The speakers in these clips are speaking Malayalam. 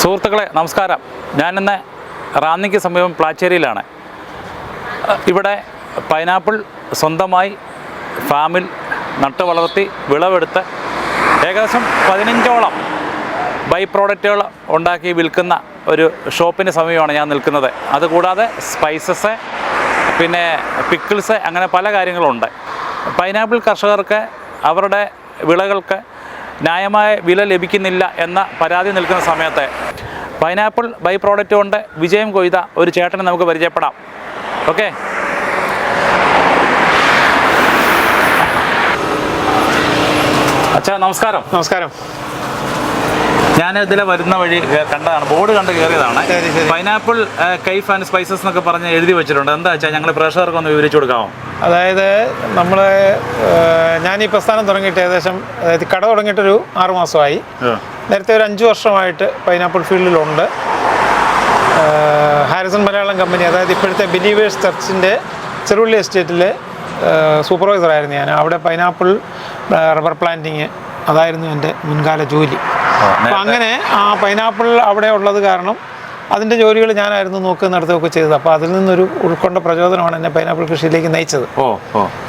സുഹൃത്തുക്കളെ നമസ്കാരം. ഞാനിന്ന് റാന്നിക്ക് സമീപം പ്ലാച്ചേരിയിലാണ്. ഇവിടെ പൈനാപ്പിൾ സ്വന്തമായി ഫാമിൽ നട്ട് വളർത്തി വിളവെടുത്ത് ഏകദേശം പതിനഞ്ചോളം ബൈ പ്രോഡക്റ്റുകൾ ഉണ്ടാക്കി വിൽക്കുന്ന ഒരു ഷോപ്പിന് സമീപമാണ് ഞാൻ നിൽക്കുന്നത്. അതുകൂടാതെ സ്പൈസസ് പിന്നെ പിക്കിൾസ് അങ്ങനെ പല കാര്യങ്ങളുണ്ട്. പൈനാപ്പിൾ കർഷകർക്ക് അവരുടെ വിളകൾക്ക് ന്യായമായ വില ലഭിക്കുന്നില്ല എന്ന പരാതി നിൽക്കുന്ന സമയത്ത് പൈനാപ്പിൾ ബൈ പ്രോഡക്റ്റ് കൊണ്ട് വിജയം കൊയ്ത ഒരു ചേട്ടനെ നമുക്ക് പരിചയപ്പെടാം. ഓക്കെ അച്ഛാ നമസ്കാരം. നമസ്കാരം. ഞാൻ ഇതിലെ വരുന്ന വഴി കണ്ടതാണ്. ബോർഡ് കണ്ട് കയറിയതാണ്. പൈനാപ്പിൾ കൈഫ് ആൻഡ് സ്പൈസസ് എന്നൊക്കെ പറഞ്ഞ് എഴുതി വെച്ചിട്ടുണ്ട്. എന്താ വെച്ചാൽ ഞങ്ങൾ പ്രേക്ഷകർക്ക് ഒന്ന് വിവരിച്ചു കൊടുക്കാമോ അതായത് നമ്മൾ ഞാൻ ഈ പ്രസ്ഥാനം തുടങ്ങിയിട്ട് ഏകദേശം അതായത് കട തുടങ്ങിയിട്ടൊരു ആറുമാസമായി നേരത്തെ ഒരു അഞ്ച് വർഷമായിട്ട് പൈനാപ്പിൾ ഫീൽഡിലുണ്ട്. ഹാരിസൺ മലയാളം കമ്പനി അതായത് ഇപ്പോഴത്തെ ബിലീവേഴ്സ് ചർച്ചിന്റെ ചെറുവള്ളി എസ്റ്റേറ്റിലെ സൂപ്പർവൈസർ ആയിരുന്നു ഞാൻ. അവിടെ പൈനാപ്പിൾ റബ്ബർ പ്ലാന്റിങ് അതായിരുന്നു എന്റെ മുൻകാല ജോലി. അപ്പം അങ്ങനെ ആ പൈനാപ്പിൾ അവിടെ ഉള്ളത് കാരണം അതിന്റെ ജോലികൾ ഞാനായിരുന്നു നോക്കുന്നിടത്തൊക്കെ നടത്തുകയൊക്കെ ചെയ്തത്. അപ്പോൾ അതിൽ നിന്നൊരു ഉൾക്കൊണ്ട പ്രചോദനമാണ് എന്നെ പൈനാപ്പിൾ കൃഷിയിലേക്ക് നയിച്ചത്. ഓ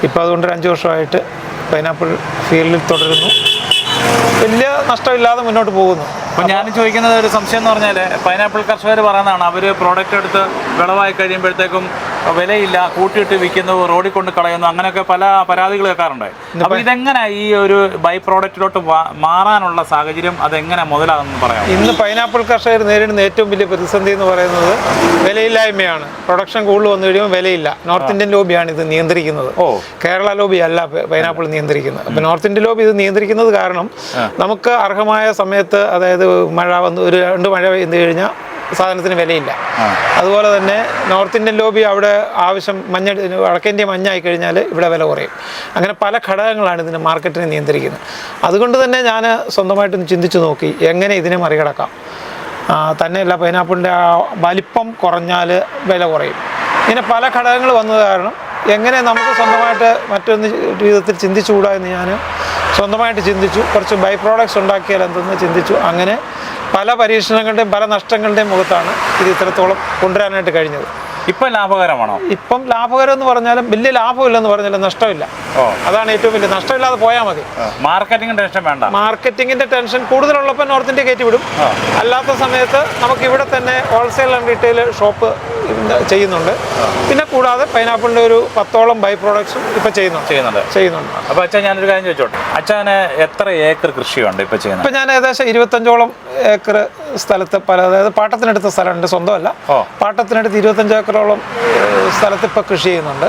ഇപ്പോൾ അതുകൊണ്ട് ഒരു അഞ്ച് വർഷമായിട്ട് പൈനാപ്പിൾ ഫീൽഡിൽ തുടരുന്നു. വലിയ നഷ്ടമില്ലാതെ മുന്നോട്ട് പോകുന്നു. അപ്പം ഞാൻ ചോദിക്കുന്നത് ഒരു സംശയം എന്ന് പറഞ്ഞാൽ പൈനാപ്പിൾ കർഷകർ പറയുന്നതാണ് അവർ പ്രോഡക്റ്റ് എടുത്ത് വിളവായി കഴിയുമ്പോഴത്തേക്കും വിലയില്ല കൂട്ടിയിട്ട് വിൽക്കുന്നു റോഡിൽ കൊണ്ട് കളയുന്നു അങ്ങനെയൊക്കെ പല പരാതികൾ കേൾക്കാറുണ്ട്. അപ്പോൾ ഇതെങ്ങനെ ഈ ഒരു ബൈ പ്രോഡക്റ്റിലോട്ട് മാറാനുള്ള സാഹചര്യം അതെങ്ങനെ മുതലാകുന്നു പറയാം ഇന്ന് പൈനാപ്പിൾ കർഷകർ നേരിടുന്ന ഏറ്റവും വലിയ പ്രതിസന്ധി എന്ന് പറയുന്നത് വിലയില്ലായ്മയാണ്. പ്രൊഡക്ഷൻ കൂടുതൽ വന്നു കഴിയുമ്പോൾ വിലയില്ല. നോർത്ത് ഇന്ത്യൻ ലോബിയാണ് ഇത് നിയന്ത്രിക്കുന്നത്. ഓ. കേരള ലോബി അല്ല പൈനാപ്പിൾ നിയന്ത്രിക്കുന്നത്. അപ്പോൾ നോർത്ത് ഇന്ത്യൻ ലോബി ഇത് നിയന്ത്രിക്കുന്നത് കാരണം നമുക്ക് അർഹമായ സമയത്ത് അതായത് മഴ വന്ന് ഒരു രണ്ട് മഴ പെയ്തു കഴിഞ്ഞാൽ സാധനത്തിന് വിലയില്ല. അതുപോലെ തന്നെ നോർത്ത് ഇന്ത്യൻ ലോബി അവിടെ ആവശ്യം മഞ്ഞ വടക്കേന്ത്യ മഞ്ഞായി കഴിഞ്ഞാൽ ഇവിടെ വില കുറയും. അങ്ങനെ പല ഘടകങ്ങളാണ് ഇതിന് മാർക്കറ്റിനെ നിയന്ത്രിക്കുന്നത്. അതുകൊണ്ട് തന്നെ ഞാൻ സ്വന്തമായിട്ടൊന്ന് ചിന്തിച്ചു നോക്കി എങ്ങനെ ഇതിനെ മറികടക്കാം. തന്നെയല്ല പൈനാപ്പിളിന്റെ ആ വലിപ്പം കുറഞ്ഞാൽ വില കുറയും. ഇങ്ങനെ പല ഘടകങ്ങൾ വന്നത് കാരണം എങ്ങനെ നമുക്ക് സ്വന്തമായിട്ട് മറ്റൊന്ന് വിധത്തിൽ ചിന്തിച്ചുകൂടാ എന്ന് ഞാൻ സ്വന്തമായിട്ട് ചിന്തിച്ചു. കുറച്ച് ബൈ പ്രോഡക്ട്സ് ഉണ്ടാക്കിയാൽ എന്തെന്ന് ചിന്തിച്ചു. അങ്ങനെ പല പരീക്ഷണങ്ങളുടെയും പല നഷ്ടങ്ങളുടെയും മുഖത്താണ് ഇത് ഇത്രത്തോളം കൊണ്ടുവരാനായിട്ട് കഴിഞ്ഞത്. ഇപ്പം ലാഭകരമാണോ? ഇപ്പം ലാഭകരം എന്ന് പറഞ്ഞാലും വലിയ ലാഭമില്ലെന്ന് പറഞ്ഞാലും നഷ്ടമില്ല. ഓ. അതാണ് ഏറ്റവും വലിയ നഷ്ടമില്ലാതെ പോയാൽ മതി. മാർക്കറ്റിംഗ് ടെൻഷൻ വേണ്ട. മാർക്കറ്റിംഗിന്റെ ടെൻഷൻ കൂടുതലുള്ളപ്പോൾ നോർത്ത് ഇന്ത്യ കയറ്റി വിടും. അല്ലാത്ത സമയത്ത് നമുക്ക് ഇവിടെ തന്നെ ഹോൾസെയിൽ ആൻഡ് റീറ്റെയിൽ ഷോപ്പ് ചെയ്യുന്നുണ്ട്. പിന്നെ കൂടാതെ പൈനാപ്പിളിന്റെ ഒരു പത്തോളം ബൈ പ്രോഡക്ട്സും ഇപ്പൊ ചെയ്യുന്നുണ്ട്. ചെയ്യുന്നുണ്ട്. ചെയ്യുന്നുണ്ട്. അപ്പൊ അച്ഛൻ ഞാനൊരു കാര്യം ചോദിച്ചോട്ടെ? അച്ഛന് എത്ര ഏക്കർ കൃഷിയുണ്ട് ഇപ്പൊ ചെയ്യുന്നത്? ഇപ്പൊ ഞാൻ ഏകദേശം ഇരുപത്തഞ്ചോളം ഏക്കർ സ്ഥലത്ത് പല അതായത് പാട്ടത്തിനെടുത്ത സ്ഥലമുണ്ട് സ്വന്തമല്ല. പാട്ടത്തിനടുത്ത് ഇരുപത്തഞ്ച് ഏക്കറോളം ഏഹ്, സ്ഥലത്ത് ഇപ്പൊ കൃഷി ചെയ്യുന്നുണ്ട്.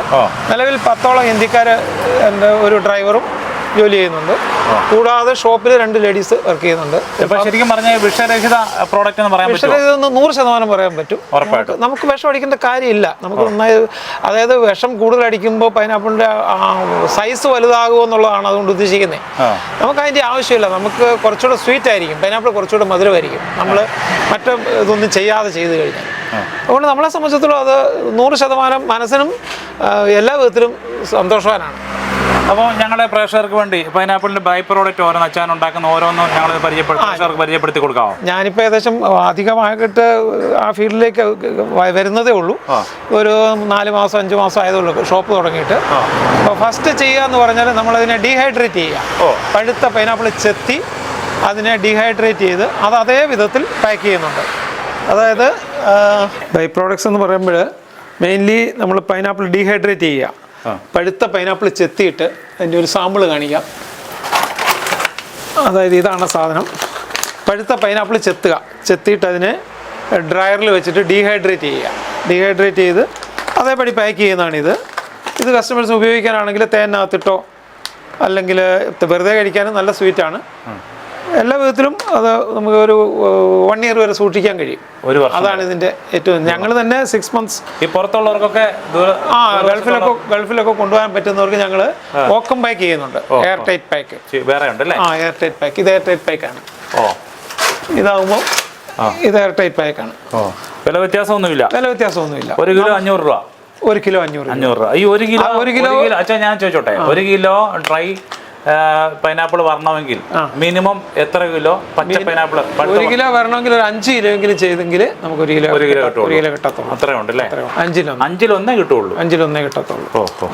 നിലവിൽ പത്തോളം ഹിന്ദിക്കാര് എന്റെ ഒരു ഡ്രൈവറും ജോലി ചെയ്യുന്നുണ്ട്. കൂടാതെ ഷോപ്പിൽ രണ്ട് ലേഡീസ് വർക്ക് ചെയ്യുന്നുണ്ട്. ശരിക്കും പറഞ്ഞ വിഷരഹിത പ്രോഡക്റ്റ് എന്ന് പറയാൻ ഇതൊന്ന് നൂറ് ശതമാനം പറയാൻ പറ്റും. ഉറപ്പായിട്ടും. നമുക്ക് വിഷം അടിക്കേണ്ട കാര്യമില്ല. നമുക്ക് നന്നായി അതായത് വിഷം കൂടുതൽ അടിക്കുമ്പോൾ പൈനാപ്പിളിന്റെ സൈസ് വലുതാകുമോ എന്നുള്ളതാണ് അതുകൊണ്ട് ഉദ്ദേശിക്കുന്നത് നമുക്ക് അതിന്റെ ആവശ്യമില്ല. നമുക്ക് കുറച്ചുകൂടെ സ്വീറ്റ് ആയിരിക്കും. പൈനാപ്പിൾ കുറച്ചുകൂടെ മധുരമായിരിക്കും. നമ്മൾ മറ്റു ഇതൊന്നും ചെയ്യാതെ ചെയ്തു കഴിഞ്ഞാൽ. അതുകൊണ്ട് നമ്മളെ സംബന്ധിച്ചിടത്തോളം അത് നൂറ് ശതമാനം മനസ്സിനും എല്ലാ വിധത്തിലും സന്തോഷവാനാണ്. അപ്പോൾ ഞങ്ങളെ പ്രേക്ഷകർക്ക് വേണ്ടി പൈനാപ്പിളിന്റെ ബൈ പ്രോഡക്റ്റ് ഓരോന്ന് അച്ഛൻ ഉണ്ടാക്കുന്ന ഓരോന്നും ഞങ്ങൾ പരിചയപ്പെടുത്തി പ്രേക്ഷകർക്ക് പരിചയപ്പെടുത്തി കൊടുക്കാമോ ഞാനിപ്പോൾ ഏകദേശം അധികമായിട്ട് ആ ഫീൽഡിലേക്ക് വരുന്നതേ ഉള്ളൂ. ഒരു നാല് മാസം അഞ്ച് മാസം ആയതുള്ളൂ ഷോപ്പ് തുടങ്ങിയിട്ട്. അപ്പോൾ ഫസ്റ്റ് ചെയ്യുക എന്ന് പറഞ്ഞാൽ നമ്മളതിനെ ഡീഹൈഡ്രേറ്റ് ചെയ്യുക ഓ. പഴുത്ത പൈനാപ്പിൾ ചെത്തി അതിനെ ഡീഹൈഡ്രേറ്റ് ചെയ്ത് അത് അതേ വിധത്തിൽ പാക്ക് ചെയ്യുന്നുണ്ട്. അതായത് ബൈ പ്രോഡക്ട്സ് എന്ന് പറയുമ്പോൾ മെയിൻലി നമ്മൾ പൈനാപ്പിൾ ഡീഹൈഡ്രേറ്റ് ചെയ്യുക. പഴുത്ത പൈനാപ്പിൾ ചെത്തിയിട്ട് അതിന്റെ ഒരു സാമ്പിൾ കാണിക്കാം. അതായത് ഇതാണ് സാധനം. പഴുത്ത പൈനാപ്പിൾ ചെത്തുക. ചെത്തിയിട്ട് അതിനെ ഡ്രയറിൽ വെച്ചിട്ട് ഡീഹൈഡ്രേറ്റ് ചെയ്യുക. ഡീഹൈഡ്രേറ്റ് ചെയ്ത് അതേപടി പാക്ക് ചെയ്യുന്നതാണിത്. ഇത് കസ്റ്റമേഴ്സ് ഉപയോഗിക്കാനാണെങ്കിൽ തേനകത്തിട്ടോ അല്ലെങ്കിൽ വെറുതെ കഴിക്കാനും നല്ല സ്വീറ്റാണ് എല്ലാ വിധത്തിലും അത് നമുക്ക് ഒരു വൺ ഇയർ വരെ സൂക്ഷിക്കാൻ കഴിയും. ഒരു വർഷം അതാണ് ഇതിന്റെ ഏറ്റവും ഞങ്ങൾ തന്നെ സിക്സ് മന്ത്സ് ഈ പുറത്തുള്ളവർക്കൊക്കെ ആ ഗൾഫിലൊക്കെ ഗൾഫിലൊക്കെ കൊണ്ടുപോകാൻ പറ്റുന്നവർക്ക് ഞങ്ങൾ ഓക്കം പാക്ക് ചെയ്യുന്നുണ്ട്. എയർ ടൈറ്റ് പാക്ക് വേറെ ഉണ്ടല്ലേ? ആ എയർ ടൈറ്റ് പാക്ക് ഇത് എയർ ടൈറ്റ് പാക്കാണ് ഓ. ഇതാവുമ്പോൾ ഇത് എയർ ടൈറ്റ് പാക്കാണ് ഓ. വില വ്യത്യാസമൊന്നുമില്ല. വില വ്യത്യാസമൊന്നുമില്ല. ഒരു കിലോ അഞ്ഞൂറ് രൂപ. ഒരു കിലോ അഞ്ഞൂറ്. അഞ്ഞൂറ് രൂപ. ഈ ഒരു കിലോ ഒരു കിലോ- അച്ഛാ ഞാൻ ചോദിച്ചോട്ടെ. ഒരു കിലോ ഡ്രൈ പൈനാപ്പിൾ വരണമെങ്കിൽ മിനിമം എത്ര കിലോ പച്ച പൈനാപ്പിൾ ഒരു കിലോ വരണമെങ്കിൽ ഒരു അഞ്ച് കിലോ എങ്കിലും ചെയ്തെങ്കിൽ നമുക്ക് ഒരു കിലോ ഒരു കിലോ കിട്ടും കിലോ കിട്ടത്തുള്ളൂ. അത്രയും ഉണ്ട് അല്ലേ? അഞ്ചിലൊന്ന്. അഞ്ചിലൊന്നേ കിട്ടുള്ളൂ. അഞ്ചിലൊന്നേ കിട്ടത്തുള്ളൂ. ഓ ഓ.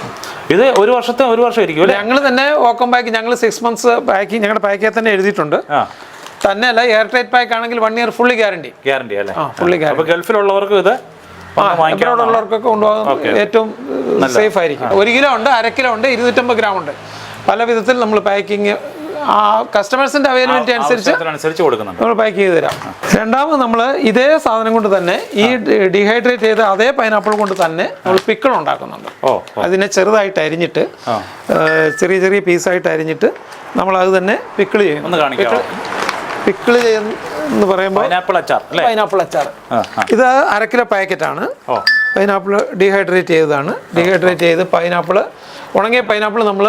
ഇത് ഒരു വർഷത്തെ ഒരു വർഷം ഇരിക്കും അല്ലേ? ഞങ്ങൾ തന്നെ ഓക്കം പാക്ക് ഞങ്ങൾ സിക്സ് മന്ത്സ് പാക്കിങ് ഞങ്ങളുടെ പാക്കിൽ തന്നെ എഴുതിയിട്ടുണ്ട്. തന്നെ അല്ല എയർ ടൈറ്റ് പാക്ക് ആണെങ്കിൽ one year fully guarantee guarantee അല്ലേ? ഫുള്ളി ഗ്യാരണ്ടി ഗൾഫിലുള്ളവർക്കും ഇത് ഉള്ളവർക്കൊക്കെ കൊണ്ടുപോകാൻ ഏറ്റവും സേഫ് ആയിരിക്കും. ഒരു കിലോ ഉണ്ട് അര കിലോ ഉണ്ട് ഇരുന്നൂറ്റമ്പത് ഗ്രാം ഉണ്ട്. പല വിധത്തിൽ നമ്മൾ പാക്കിങ് ആ കസ്റ്റമേഴ്സിന്റെ അവൈലബിലിറ്റി അനുസരിച്ച് നമ്മൾ പാക്ക് ചെയ്ത് തരാം. രണ്ടാമത് നമ്മൾ ഇതേ സാധനം കൊണ്ട് തന്നെ ഈ ഡീഹൈഡ്രേറ്റ് ചെയ്ത അതേ പൈനാപ്പിൾ കൊണ്ട് തന്നെ നമ്മൾ പിക്കിൾ ഉണ്ടാക്കുന്നുണ്ട്. അതിനെ ചെറുതായിട്ട് അരിഞ്ഞിട്ട്. ചെറിയ ചെറിയ പീസായിട്ട് അരിഞ്ഞിട്ട് നമ്മൾ അത് തന്നെ പിക്കിൾ ചെയ്യും പിക്കിൾ ചെയ്യുന്ന പറയുമ്പോൾ പൈനാപ്പിൾ അച്ചാർ പൈനാപ്പിൾ അച്ചാർ. ഇത് അര കിലോ പാക്കറ്റാണ് പൈനാപ്പിൾ ഡീഹൈഡ്രേറ്റ് ചെയ്തതാണ്. ഡീഹൈഡ്രേറ്റ് ചെയ്ത് പൈനാപ്പിൾ ഉണങ്ങിയ പൈനാപ്പിൾ നമ്മൾ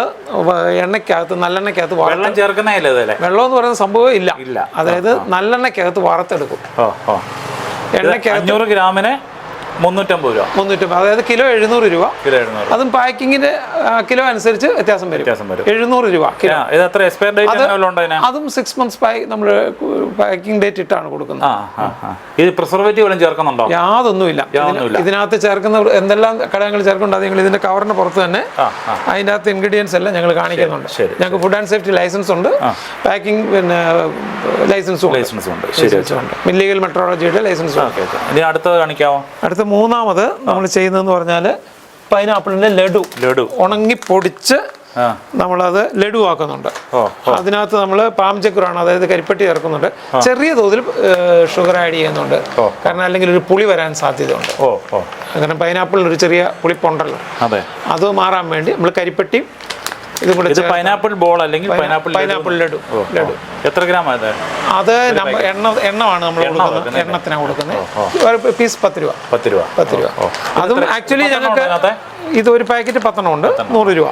എണ്ണയ്ക്കകത്ത് നല്ലെണ്ണയ്ക്കകത്ത് വെള്ളം ചേർക്കുന്നതല്ലേ വെള്ളം എന്ന് പറയുന്ന സംഭവം ഇല്ല. ഇല്ല. അതായത് നല്ലെണ്ണയ്ക്കകത്ത് വറുത്തെടുക്കും എണ്ണയ്ക്ക് അഞ്ഞൂറ് ഗ്രാമിന് മുന്നൂറ്റമ്പത് രൂപ. മുന്നൂറ്റമ്പത് അതായത് കിലോ എഴുന്നൂറ് രൂപ. കിലോ എഴുന്നൂറ് അതും പാക്കിങ്ങിന്റെ കിലോ അനുസരിച്ച് വ്യത്യാസം വരും. വ്യത്യാസം വരും. എഴുന്നൂറ് രൂപ ഇത് എത്ര എക്സ്പയർ ഡേറ്റ് അതും സിക്സ് മന്ത്സ് നമ്മൾ പാക്കിംഗ് ഡേറ്റ് ഇട്ടാണ് കൊടുക്കുന്നത്. ഇത് പ്രിസർവേറ്റീവ് വല്ലതും ചേർക്കുന്നുണ്ടോ? യാതൊന്നുമില്ല. ഇതിനകത്ത് ചേർക്കുന്ന എന്തെല്ലാം ഘടകങ്ങൾ ചേർക്കുന്നുണ്ട് അത് ഞങ്ങൾ ഇതിന്റെ കവറിന് പുറത്ത് തന്നെ അതിന്റെ അകത്ത് ഇൻഗ്രീഡിയൻസ് എല്ലാം ഞങ്ങൾ കാണിക്കുന്നുണ്ട്. ഞങ്ങൾക്ക് ഫുഡ് ആൻഡ് സേഫ്റ്റി ലൈസൻസ് ഉണ്ട്. പാക്കിംഗ് പിന്നെ ലൈസൻസും ലൈസൻസ് ഉണ്ട്. മില്ലീഗൽ മെട്രോളജിയുടെ ലൈസൻസും അടുത്തത് കാണിക്കാവോ? അടുത്ത മൂന്നാമത് നമ്മൾ ചെയ്യുന്നതെന്ന് പറഞ്ഞാൽ പൈനാപ്പിളിന്റെ ലഡു. ലഡു. ഉണങ്ങി പൊടിച്ച് നമ്മളത് ലഡു ആക്കുന്നുണ്ട്. അതിനകത്ത് നമ്മൾ പാം ചക്കുറാണ് അതായത് കരിപ്പെട്ടി ചേർക്കുന്നുണ്ട്. ചെറിയ തോതിൽ ഷുഗർ ആഡ് ചെയ്യുന്നുണ്ട്. കാരണം അല്ലെങ്കിൽ ഒരു പുളി വരാൻ സാധ്യതയുണ്ട്. കാരണം പൈനാപ്പിളിൽ ഒരു ചെറിയ പുളിപ്പുണ്ടല്ലോ. അതെ. അത് മാറാൻ വേണ്ടി നമ്മൾ കരിപ്പട്ടിയും ഇതും പൈനാപ്പിൾ ബോൾ അല്ലെങ്കിൽ പൈനാപ്പിൾ പൈനാപ്പിൾ ലഡു ലഡു എത്ര ഗ്രാം അത് അത് എണ്ണ എണ്ണമാണ് നമ്മൾ കൊടുക്കുന്നത്. എണ്ണത്തിനാണ് കൊടുക്കുന്നത്. പീസ് പത്ത് രൂപ. പത്ത് രൂപ. പത്ത് രൂപ. അതും ആക്ച്വലി ഞങ്ങൾക്ക്? ഇത് ഒരു പാക്കറ്റ് പത്തെണ്ണം ഉണ്ട്. നൂറ് രൂപ.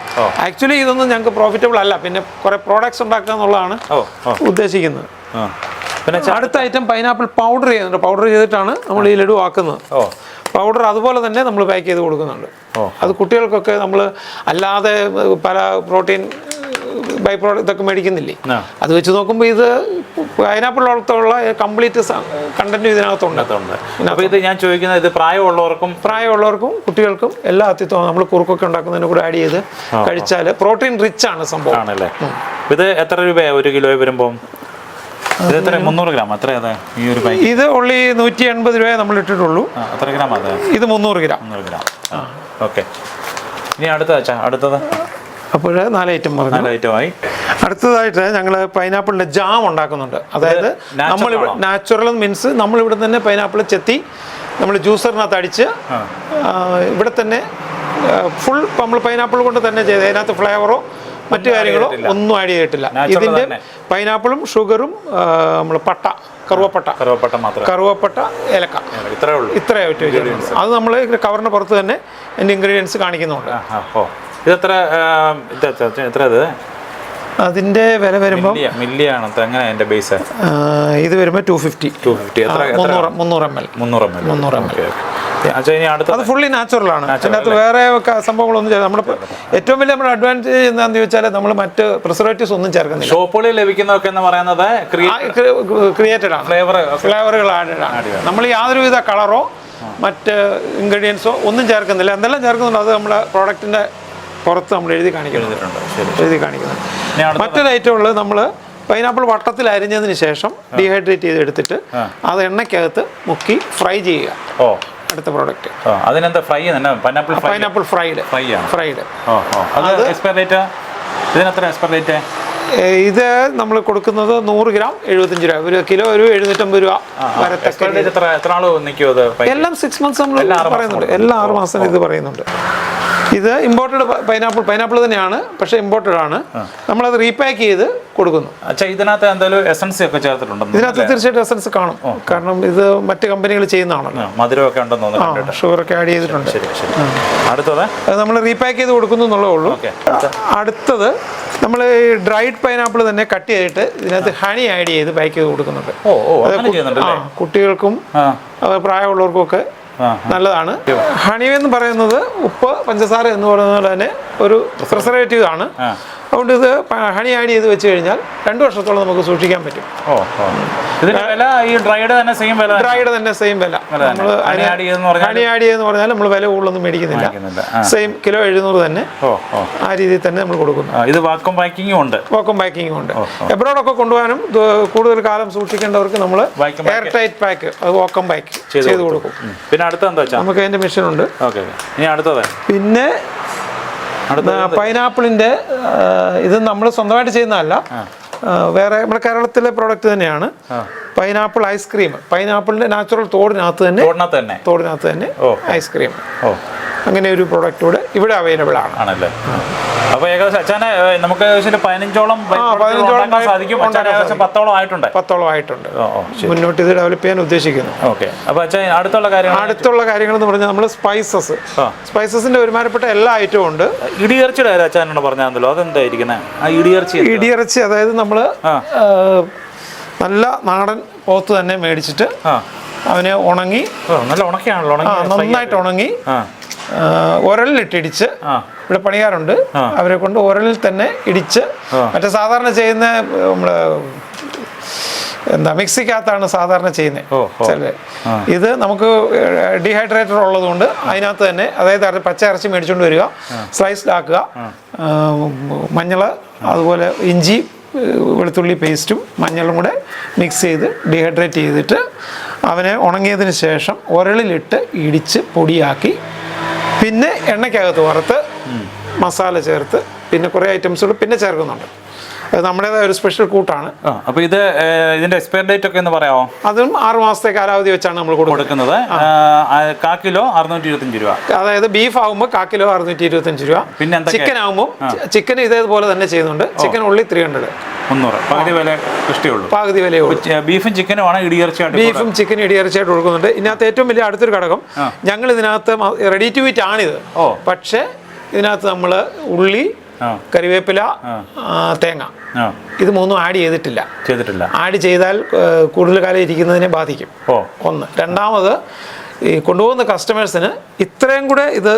ആക്ച്വലി ഇതൊന്നും ഞങ്ങൾക്ക് പ്രോഫിറ്റബിൾ അല്ല. പിന്നെ കുറെ പ്രോഡക്ട്സ് ഉണ്ടാക്കുക എന്നുള്ളതാണ് ഉദ്ദേശിക്കുന്നത്. പിന്നെ അടുത്ത ഐറ്റം പൈനാപ്പിൾ പൗഡർ ചെയ്യുന്നുണ്ട്. പൗഡർ ചെയ്തിട്ടാണ് നമ്മൾ ഈ ലഡു ആക്കുന്നത്. പൗഡർ അതുപോലെ തന്നെ നമ്മൾ പാക്ക് ചെയ്ത് കൊടുക്കുന്നുണ്ട്. അത് കുട്ടികൾക്കൊക്കെ നമ്മൾ അല്ലാതെ പല പ്രോട്ടീൻ ബൈ പ്രോഡക്റ്റ് ഇതൊക്കെ മേടിക്കുന്നില്ലേ? അത് വെച്ച് നോക്കുമ്പോൾ ഇത് പൈനാപ്പിളിനകത്തുള്ള കംപ്ലീറ്റ് കണ്ടന്റ് ഇതിനകത്തുണ്ട്. അപ്പോൾ ഇത് ഞാൻ ചോദിക്കുന്നത് ഇത് പ്രായമുള്ളവർക്കും പ്രായമുള്ളവർക്കും കുട്ടികൾക്കും എല്ലാ അത്യത്വം നമ്മൾ കുറുക്കൊക്കെ ഉണ്ടാക്കുന്നതിന് കൂടെ ആഡ് ചെയ്ത് കഴിച്ചാൽ പ്രോട്ടീൻ റിച്ച് ആണ് സംഭവം. ആണല്ലേ? ഇത് എത്ര രൂപയാണ് ഒരു കിലോ വരുമ്പോൾ ഇത് ഉള്ളി നൂറ്റി എൺപത് രൂപയെ നമ്മൾ ഇട്ടിട്ടുള്ളൂ. എത്ര ഗ്രാം ഇത് മുന്നൂറ് ഗ്രാം. മുന്നൂറ് ഗ്രാം. ഓക്കെ. ഇനി അടുത്ത അടുത്തത്? അപ്പോൾ നാല് ഐറ്റം പറഞ്ഞു. നല്ല ഐറ്റമായി. അടുത്തതായിട്ട് ഞങ്ങൾ പൈനാപ്പിളിന്റെ ജാം ഉണ്ടാക്കുന്നുണ്ട്. അതായത് നമ്മൾ നാച്ചുറൽ മീൻസ് നമ്മൾ ഇവിടെ തന്നെ പൈനാപ്പിൾ ചെത്തി നമ്മൾ ജ്യൂസറിനകത്ത് അടിച്ച് ഇവിടെ തന്നെ ഫുൾ നമ്മൾ പൈനാപ്പിൾ കൊണ്ട് തന്നെ ചെയ്ത് അതിനകത്ത് ഫ്ലേവറോ മറ്റു കാര്യങ്ങളോ ഒന്നും ആഡ് ചെയ്തിട്ടില്ല. ഇതിന്റെ പൈനാപ്പിളും ഷുഗറും നമ്മൾ പട്ട കറുവപ്പട്ട. കറുവപ്പട്ട മാത്രം. കറുവപ്പട്ട ഏലക്ക. ഇത്രേ ഉള്ളൂ. ഇത്രയേ അത് നമ്മൾ കവറിന് പുറത്ത് തന്നെ എന്റെ ഇൻഗ്രീഡിയൻസ് കാണിക്കുന്നുണ്ട്. എത്ര ഇത് അതിന്റെ വില വരുമ്പോൾ മില്ലിയ മില്ലിയാണ്? എങ്ങനെ അതിന്റെ ബേസ് ഇത് വരുമ്പോൾ ടു ഫിഫ്റ്റി ടു ഫിഫ്റ്റി മുന്നൂറ് മുന്നൂറ് എം എൽ മുന്നൂറ് എം എൽ മുന്നൂറ് ഇനി അടുത്ത അത് ഫുള്ളി നാച്ചുറൽ ആണ്. അതിനകത്ത് വേറെ സംഭവങ്ങളൊന്നും ചെയ്യാം. നമ്മുടെ ഏറ്റവും വലിയ നമ്മുടെ അഡ്വാന്റേജ് എന്താണെന്ന് ചോദിച്ചാൽ നമ്മൾ മറ്റ് പ്രിസർവേറ്റീവ്സ് ഒന്നും ചേർക്കുന്നില്ല. ഷോപ്പുകളിൽ ലഭിക്കുന്നതൊക്കെ എന്ന് പറയുന്നത് ക്രിയേറ്റഡ് ആണ്. ഫ്ലേവർ ഫ്ലേവറുകൾ ആഡഡ് ആണ്. നമ്മൾ യാതൊരുവിധ കളറോ മറ്റ് ഇൻഗ്രീഡിയൻസോ ഒന്നും ചേർക്കുന്നില്ല. എന്തെല്ലാം ചേർക്കുന്നുണ്ടോ അത് നമ്മുടെ പ്രോഡക്റ്റിന്റെ പുറത്ത് നമ്മൾ എഴുതി കാണിക്കുന്നുണ്ട് എഴുതി കാണിക്കുന്നുണ്ട് മറ്റൊരു ഐറ്റം ഉള്ളത് നമ്മൾ പൈനാപ്പിൾ വട്ടത്തിൽ അരിഞ്ഞതിന് ശേഷം ഡീഹൈഡ്രേറ്റ് ചെയ്ത് എടുത്തിട്ട് അത് എണ്ണയ്ക്കകത്ത് മുക്കി ഫ്രൈ ചെയ്യുക. ഓ. അടുത്ത പ്രോഡക്റ്റ് അതിനെന്താ fry pineapple pineapple fried fry ആണ്. ഫ്രൈഡ് അത് എക്സ്പയർ ഡേറ്റ് ഇതിനെത്ര എക്സ്പയർ ഡേറ്റ് ഇത് നമ്മൾ കൊടുക്കുന്നത് നൂറ് ഗ്രാം എഴുപത്തഞ്ച് രൂപ. ഒരു കിലോ ഒരു എഴുന്നൂറ്റമ്പത് രൂപ വരത്തക്ക എല്ലാം സിക്സ് മന്ത്സ് നമ്മൾ പറയുന്നുണ്ട്. എല്ലാ ആറ് മാസം ഇത് പറയുന്നുണ്ട്. ഇത് ഇമ്പോർട്ടഡ് പൈനാപ്പിൾ പൈനാപ്പിൾ തന്നെയാണ് പക്ഷേ ഇമ്പോർട്ടഡ് ആണ്. നമ്മളത് റീപാക്ക് ചെയ്ത് കൊടുക്കുന്നു. അച്ഛാ ഇതിനകത്ത് എന്തായാലും എസൻസ് ഒക്കെ ചേർത്തിട്ടുണ്ടോ ഇതിനകത്ത് തീർച്ചയായിട്ടും എസൻസ് കാണും. കാരണം ഇത് മറ്റ് കമ്പനികൾ ചെയ്യുന്നതാണല്ലോ. ആ, മധുരമൊക്കെ ഉണ്ടെന്ന് കണ്ടിട്ട്. ഷുഗറൊക്കെ ആഡ് ചെയ്തിട്ടുണ്ട്. ശരി ശരി അടുത്തത്? അത് നമ്മൾ റീപാക്ക് ചെയ്ത് കൊടുക്കുന്നു എന്നുള്ളേ ഉള്ളൂ. അടുത്തത് നമ്മൾ ഈ ഡ്രൈഡ് പൈനാപ്പിൾ തന്നെ കട്ട് ചെയ്തിട്ട് ഇതിനകത്ത് ഹണി ആഡ് ചെയ്ത് പാക്ക് ചെയ്ത് കൊടുക്കുന്നുണ്ട്. കുട്ടികൾക്കും പ്രായമുള്ളവർക്കും ഒക്കെ നല്ലതാണ്. ഹണി എന്ന് പറയുന്നത് ഉപ്പ് പഞ്ചസാര എന്ന് പറയുന്നത് തന്നെ ഒരു പ്രിസർവേറ്റീവ് ആണ്. അതുകൊണ്ട് ഇത് ഹണി ആഡ് ചെയ്ത് വെച്ച് കഴിഞ്ഞാൽ രണ്ട് വർഷത്തോളം നമുക്ക് സൂക്ഷിക്കാൻ പറ്റും. ഓ വില ഈ ഡ്രൈഡ് തന്നെ സെയിം വില ഡ്രൈഡ് തന്നെ സെയിം വില. നമ്മൾ. ഹണി ആഡ് ചെയ്തെന്ന് പറഞ്ഞാൽ നമ്മൾ വില കൂടുതലൊന്നും മേടിക്കുന്നില്ല. സെയിം കിലോ എഴുന്നൂറ് തന്നെ ആ രീതിയിൽ തന്നെ നമ്മൾ കൊടുക്കുന്നു. ഇത് വാക്കും പാക്കിങ്ങും ഉണ്ട്. വാക്കും പാക്കിങ്ങും ഉണ്ട്. എബ്രോഡൊക്കെ കൊണ്ടുപോകാനും കൂടുതൽ കാലം സൂക്ഷിക്കേണ്ടവർക്ക് നമ്മൾ എയർ ടൈറ്റ് പാക്ക്. അത് വാക്കും പാക്ക് ചെയ്ത് കൊടുക്കും. പിന്നെ അടുത്ത എന്താ നമുക്ക് അതിന്റെ മെഷീൻ ഉണ്ട്. ഓക്കെ. ഇനി അടുത്തത്. പിന്നെ പൈനാപ്പിളിന്റെ ഇത്. നമ്മൾ സ്വന്തമായിട്ട് ചെയ്യുന്നതല്ല. വേറെ നമ്മുടെ കേരളത്തിലെ പ്രോഡക്റ്റ് തന്നെയാണ്. പൈനാപ്പിൾ ഐസ്ക്രീം പൈനാപ്പിളിന്റെ നാച്ചുറൽ തോടിനകത്ത് തന്നെ തോടിനകത്ത് തന്നെ. തോടിനകത്ത് തന്നെ ഐസ്ക്രീം ഓ. അങ്ങനെ ഒരു പ്രോഡക്റ്റ് ഇവിടെ ഇവിടെ അവൈലബിൾ ആണ്. ആണല്ലേ? അപ്പൊ ഏകദേശം അച്ഛനെ നമുക്ക് പതിനഞ്ചോളം പതിനഞ്ചോളം സാധിക്കും. പത്തോളം ആയിട്ടുണ്ട്. പത്തോളം ആയിട്ടുണ്ട്. മുന്നോട്ട് ഇത് ഡെവലപ്പ് ചെയ്യാൻ ഉദ്ദേശിക്കുന്നു. ഓക്കെ. അപ്പൊ അച്ഛൻ അടുത്തുള്ള കാര്യങ്ങൾ അടുത്തുള്ള കാര്യങ്ങൾ എന്ന് പറഞ്ഞാൽ നമ്മൾ സ്പൈസസ് സ്പൈസസിന്റെ ഒരുമാനപ്പെട്ട എല്ലാ ഐറ്റവും ഉണ്ട്. ഇടിയിറച്ചിയുടെ അച്ഛനോട് പറഞ്ഞാണല്ലോ അതെന്തായിരിക്കുന്നത് ഇടിയിറച്ചി? ഇടിയിറച്ചി അതായത് നമ്മൾ. നല്ല നാടൻ പോത്ത് തന്നെ മേടിച്ചിട്ട് അവനെ ഉണങ്ങി നല്ല ഉണക്കിയാണല്ലോ നന്നായിട്ട് ഉണങ്ങി. ആ. ഇട്ടിടിച്ച് ഇവിടെ പണിയാറുണ്ട്. അവരെ കൊണ്ട് ഉരലിൽ തന്നെ ഇടിച്ച്. മറ്റേ സാധാരണ ചെയ്യുന്ന നമ്മൾ എന്താ മിക്സിക്കകത്താണ് സാധാരണ ചെയ്യുന്നത്. ഇത് നമുക്ക് ഡീഹൈഡ്രേറ്റർ ഉള്ളതുകൊണ്ട് അതിനകത്ത് തന്നെ അതായത് അത് പച്ച ഇറച്ചി മേടിച്ചുകൊണ്ട് വരിക സ്ലൈസ്ഡ് ആക്കുക മഞ്ഞൾ അതുപോലെ ഇഞ്ചി വെളുത്തുള്ളി പേസ്റ്റും മഞ്ഞളും കൂടെ മിക്സ് ചെയ്ത് ഡീഹൈഡ്രേറ്റ് ചെയ്തിട്ട് അവനെ ഉണങ്ങിയതിന് ശേഷം ഉരളിലിട്ട് ഇടിച്ച് പൊടിയാക്കി. പിന്നെ എണ്ണയ്ക്കകത്ത് വറുത്ത് മസാല ചേർത്ത് പിന്നെ കുറേ ഐറ്റംസുകൾ പിന്നെ ചേർക്കുന്നുണ്ട്. നമ്മുടേതായ ഒരു സ്പെഷ്യൽ കൂട്ടാണ്. അപ്പോൾ അപ്പൊ ഇത് ഇതിന്റെ എക്സ്പയർ ഡേറ്റ് ഒക്കെ ഒന്ന് പറയാമോ? അതും ആറ് മാസത്തെ കാലാവധി വെച്ചാണ് നമ്മൾ കൊടുക്കുന്നത്. കാ കിലോ അറുന്നൂറ്റി ഇരുപത്തഞ്ച് രൂപ? അതായത് ബീഫ് ആകുമ്പോൾ കാ കിലോ അറുന്നൂറ്റി ഇരുപത്തഞ്ച് രൂപ പിന്നെ? ചിക്കൻ ആകുമ്പോൾ ചിക്കൻ ഇതേപോലെ തന്നെ ചെയ്യുന്നുണ്ട്. ചിക്കൻ ഉള്ളി ത്രീ ഹൺഡ്രഡ് മുന്നൂറ്. പകുതി വില ഇഷ്ടമുള്ളൂ പകുതി വിലയേ ഉള്ളൂ. ച- ബീഫും ചിക്കനുമാണ് ഇടിയർച്ചയായിട്ട് ബീഫും ചിക്കൻ ഇടിയിറച്ചിയായിട്ട് കൊടുക്കുന്നുണ്ട്. ഇതിനകത്ത് ഏറ്റവും വലിയ അടുത്തൊരു ഘടകം ഞങ്ങൾ ഇതിനകത്ത് റെഡി ടു ഈറ്റ് ആണിത്. പക്ഷേ ഇതിനകത്ത് നമ്മൾ ഉള്ളി കറിവേപ്പില തേങ്ങ. ഇത് മൂന്നും ആഡ് ചെയ്തിട്ടില്ല. ചെയ്തിട്ടില്ല. ആഡ് ചെയ്താൽ കൂടുതൽ കാലം ഇരിക്കുന്നതിനെ ബാധിക്കും. ഒന്ന്. രണ്ടാമത് ഈ കൊണ്ടുപോകുന്ന കസ്റ്റമേഴ്സിന് ഇത്രയും കൂടെ ഇത്